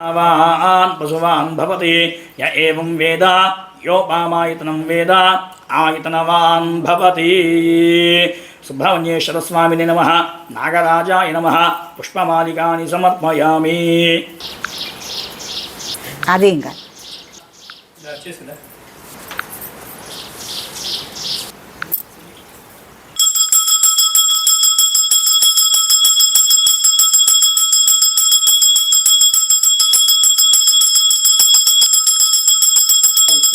Van పశువాన్ భవతి య ఏవం వేద యోపామాయతనం వేద ఆయతనవాన్ భవతి సుబ్రహ్మణ్యేశ్వర స్వామిని నమ నాగరాజాయ నమ పుష్పమాలికాని సమర్పయామి అదే ఇంకా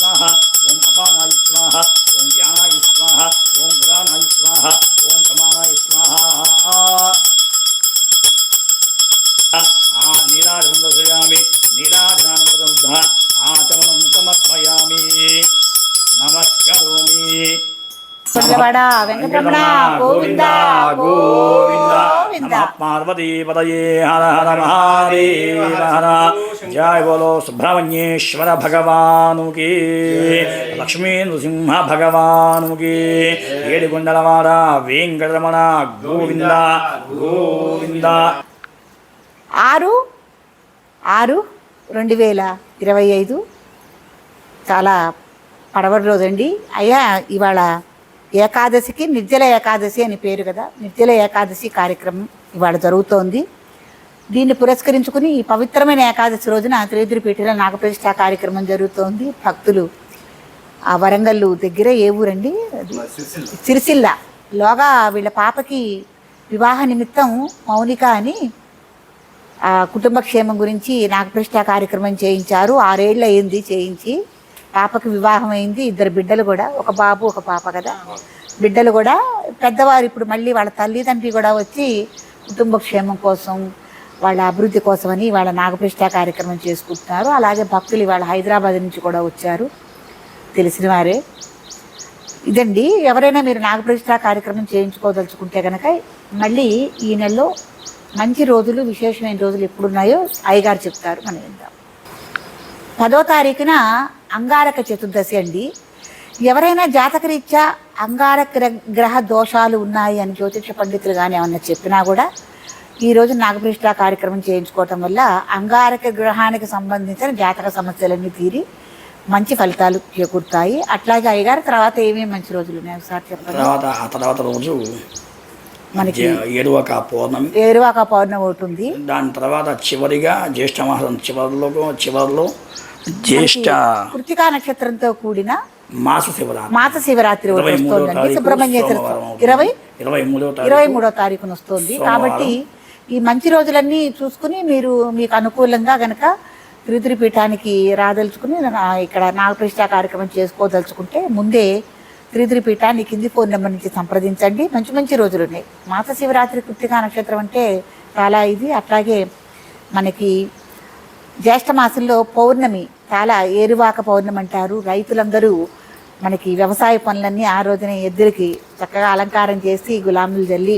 స్వాహ ఓం అపానాయ స్వాహ ఓం ధ్యానాయ స్వాహ ఓం ఉదానాయ స్వాహ ఓం సమానాయ స్వాహ. ఆ నీరాజనం దర్శయామి నీరాజనానంతరం ఆచమనం సమర్పయామి. నమస్కరోమి. కొల్లవాడ వెంకటరమణ గోవింద గోవింద గోవింద. నమః పార్వతీ పదయే హర హర మహాదేవ హర. జయ బోలో సుబ్రహ్మణ్యేశ్వర భగవానుకి లక్ష్మీ నృసింహ భగవానుకి ఏడుకొండలవాడ వెంకటరమణ గోవింద. గోవింద. ఆరు ఆరు రెండు వేల ఇరవై ఐదు. చాలా పడవరి రోజండి. అయ్యా ఇవాళ ఏకాదశికి నిర్జల ఏకాదశి అని పేరు కదా. నిర్జల ఏకాదశి కార్యక్రమం ఇవాళ జరుగుతోంది. దీన్ని పురస్కరించుకుని ఈ పవిత్రమైన ఏకాదశి రోజున త్రిదిరిపేటలో నాగప్రతిష్ఠ కార్యక్రమం జరుగుతోంది. భక్తులు ఆ వరంగల్ దగ్గర ఏ ఊరండి? సిరిసిల్ల. లోగా వీళ్ళ పాపకి వివాహ నిమిత్తం మౌనిక అని ఆ కుటుంబ క్షేమం గురించి నాగప్రతిష్ఠ కార్యక్రమం చేయించారు. ఆరేళ్ళు అయింది చేయించి పాపకి వివాహం అయింది. ఇద్దరు బిడ్డలు కూడా ఒక బాబు ఒక పాప కదా. బిడ్డలు కూడా పెద్దవారు ఇప్పుడు మళ్ళీ వాళ్ళ తల్లిదండ్రి కూడా వచ్చి కుటుంబ క్షేమం కోసం వాళ్ళ అభివృద్ధి కోసమని వాళ్ళ నాగప్రష్ట కార్యక్రమం చేసుకుంటున్నారు. అలాగే భక్తులు ఇవాళ హైదరాబాద్ నుంచి కూడా వచ్చారు. తెలిసిన వారే. ఇదండి ఎవరైనా మీరు నాగప్రతిష్ట కార్యక్రమం చేయించుకోదలుచుకుంటే కనుక మళ్ళీ ఈ నెలలో మంచి రోజులు విశేషమైన రోజులు ఎప్పుడున్నాయో అయ్యగారు చెప్తారు. మనం విందాం. పదో తారీఖున అంగారక చతుర్దశి అండి. ఎవరైనా జాతకరీత్యా అంగారక గ్రహ దోషాలు ఉన్నాయి అని జ్యోతిష పండితులు కానీ ఏమన్నా చెప్పినా కూడా ఈ రోజు నాగప్రతిష్ఠ కార్యక్రమం చేయించుకోవటం వల్ల అంగారక గ్రహానికి సంబంధించిన జాతక సమస్యలన్నీ తీరి మంచి ఫలితాలు చేకూరుతాయి. అట్లాగే అయ్యగారు తర్వాత ఏమేమి మంచి రోజులు ఉన్నాయి ఒకసారి చెప్పండి. తర్వాత ఆ తర్వాత రోజు మనకి ఏడువక పౌర్ణమి. ఏరువాక పౌర్ణమి ఉంది. దాని తర్వాత చివరిగా జ్యేష్ఠ మాసం చివరిలో చివరిలో జ్యేష్ఠ కృతికా నక్షత్రంతో కూడిన మాస శివరాత్రి. మాస శివరాత్రి ఒకటి ఇరవై వస్తోందండి. సుబ్రహ్మణ్యేశ్వర. ఇరవై? ఇరవై మూడో ఇరవై తారీఖు మూడో తారీఖున వస్తుంది. కాబట్టి ఈ మంచి రోజులన్నీ చూసుకుని మీరు మీకు అనుకూలంగా గనక త్రిపురి పీఠానికి రాదలుచుకుని ఇక్కడ నాగప్రతిష్ఠ కార్యక్రమం చేసుకోదలుచుకుంటే ముందే త్రిపురి పీఠాన్ని కింది ఫోన్ నెంబర్ నుంచి సంప్రదించండి. మంచి మంచి రోజులు ఉన్నాయి. మాస శివరాత్రి కృతికా నక్షత్రం అంటే చాలా ఇది. అట్లాగే మనకి జ్యేష్ఠ మాసంలో పౌర్ణమి చాలా ఏరువాక పౌర్ణమి అంటారు. రైతులందరూ మనకి వ్యవసాయ పనులన్నీ ఆ రోజున ఎద్దులకి చక్కగా అలంకారం చేసి గులాములు జల్లి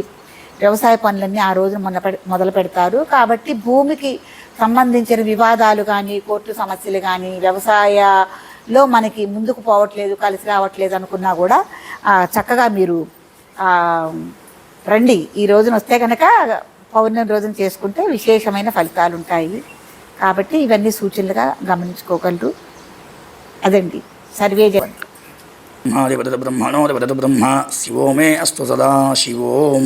వ్యవసాయ పనులన్నీ ఆ రోజున మొదలు మొదలు పెడతారు. కాబట్టి భూమికి సంబంధించిన వివాదాలు కానీ కోర్టు సమస్యలు కానీ వ్యవసాయలో మనకి ముందుకు పోవట్లేదు కలిసి రావట్లేదు అనుకున్నా కూడా చక్కగా మీరు రండి. ఈ రోజున వస్తే కనుక పౌర్ణమి రోజున చేసుకుంటే విశేషమైన ఫలితాలు ఉంటాయి. కాబట్టి ఇవన్నీ సూచనలుగా గమనించుకోగలరు. అదండి. సర్వే జ- మహాదేవత బ్రహ్మణోదేవత బ్రహ్మ శివో మే అస్తు సదా శివోం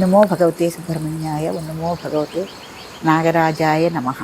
నమో భగవతే సుబ్రహ్మణ్యాయ నమో భగవతే నాగరాజాయ నమః